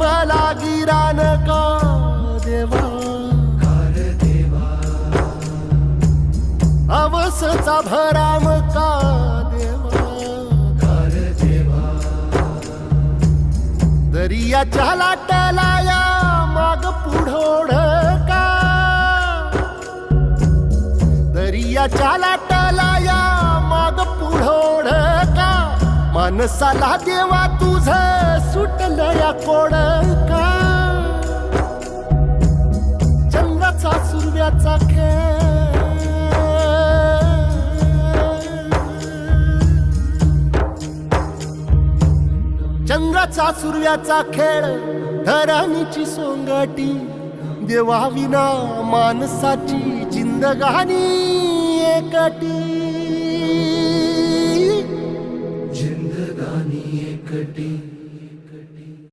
भला गिरान का देवा? अवसचा भराम का देवा? दरियाच्या लाटाला या माग पुढोड का? दरियाच्या लाटाला या माणसाला देवा तुझ सुटलं या कोड का? चंद्राचा सूर्याचा खेळ. चंद्राचा सूर्याचा खेळ धरणीची सोंगाटी. देवा विना माणसाची जिंदगानी एकटी. दानी एकटी